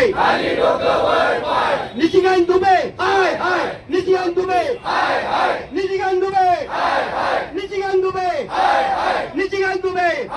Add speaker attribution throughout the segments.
Speaker 1: काय निशिकांत दुबे. हाय हाय. निशिकांत दुबे. निशिकांत दुबे. निशिकांत दुबे. निशिकांत दुबे.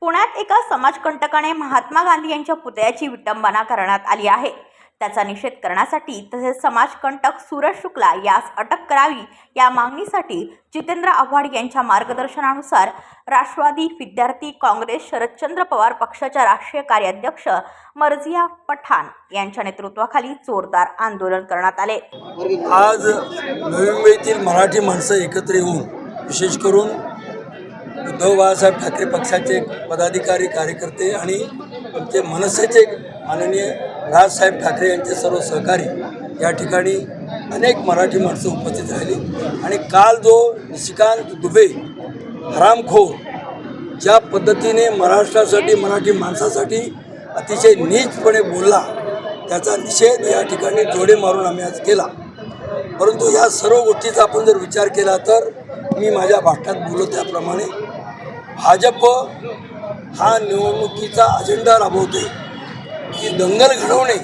Speaker 2: पुण्यात एका समाजकंटकाने महात्मा गांधी यांच्या पुतळ्याची विटंबना करण्यात आली आहे. त्याचा निषेध करण्यासाठी तसेच समाजकंटक सूरज शुक्ला यास अटक करावी या मागणीसाठी जितेंद्र आव्हाड यांच्या मार्गदर्शनानुसार राष्ट्रवादी विद्यार्थी काँग्रेस शरदचंद्र पवार पक्षाच्या राष्ट्रीय कार्याध्यक्ष मर्जिया पठाण यांच्या नेतृत्वाखाली जोरदार आंदोलन करण्यात आले.
Speaker 3: आज नवी मुंबईतील मराठी माणसं एकत्र येऊन विशेष करून उद्धव बाळासाहेब ठाकरे पक्षाचे पदाधिकारी कार्यकर्ते आणि ते मनसेचे माननीय राजसाहेब ठाकरे यांचे सर्व सहकारी या ठिकाणी अनेक मराठी माणसं उपस्थित राहिली. आणि काल जो निशिकांत दुबे हरामखोर ज्या पद्धतीने महाराष्ट्रासाठी मराठी माणसासाठी अतिशय नीचपणे बोलला त्याचा निषेध या ठिकाणी जोडे मारून आम्ही आज केला. परंतु या सर्व गोष्टीचा आपण जर विचार केला तर मी माझ्या भाषणात बोललो त्याप्रमाणे भाजप हा निवडणुकीचा अजेंडा राबवते की दंगल घडवणे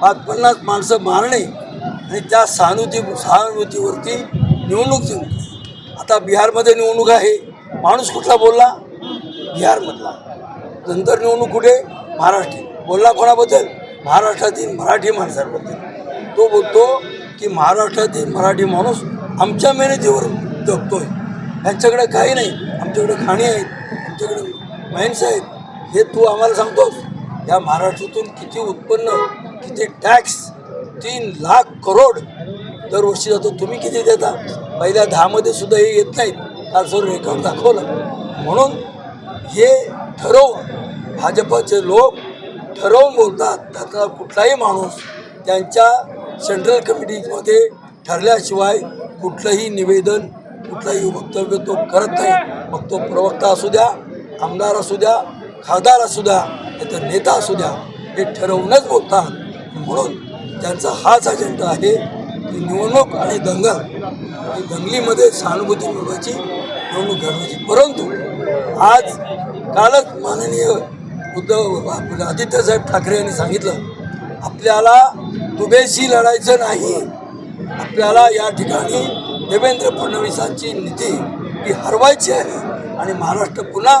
Speaker 3: पाच पन्नास माणसं मारणे आणि त्या सहानुभूती सहानुभूतीवरती निवडणूक जिंकणे आता बिहारमध्ये निवडणूक आहे. माणूस कुठला बोलला? बिहारमधला. नंतर निवडणूक कुठे? महाराष्ट्र बोलला कोणाबद्दल? महाराष्ट्रातील मराठी माणसांबद्दल. तो बोलतो की महाराष्ट्रातील मराठी माणूस आमच्या मेहनतीवर जगतो आहे यांच्याकडे काही नाही. आमच्याकडे खाणी आहेत. आमच्याकडे माइन्स साहेब हे तू आम्हाला सांगतोस? या महाराष्ट्रातून किती उत्पन्न किती टॅक्स तीन लाख करोड दरवर्षी जातो तुम्ही किती देता? पहिल्या दहामध्ये सुद्धा हे येत नाहीत. काल सर रेकॉर्ड दाखवलं. म्हणून हे ठरवून भाजपचे लोक ठरवून बोलतात त्यातला कुठलाही माणूस त्यांच्या सेंट्रल कमिटीमध्ये ठरल्याशिवाय कुठलंही निवेदन कुठलंही वक्तव्य तो करत नाही. मग तो प्रवक्ता असू द्या आमदार असू द्या खासदार असू द्या त्याचा नेता असू द्या हे ठरवूनच बोलतात. म्हणून त्यांचा हाच अजेंडा आहे की निवडणूक आणि दंगल ही दंगलीमध्ये सहानुभूती मिळवायची निवडणूक घडवायची परंतु आज कालच माननीय उद्धव आपले आदित्यसाहेब ठाकरे यांनी सांगितलं आपल्याला दुबेशी लढायचं नाही. आपल्याला या ठिकाणी देवेंद्र फडणवीसांची निधी ही हरवायची आहे आणि महाराष्ट्र पुन्हा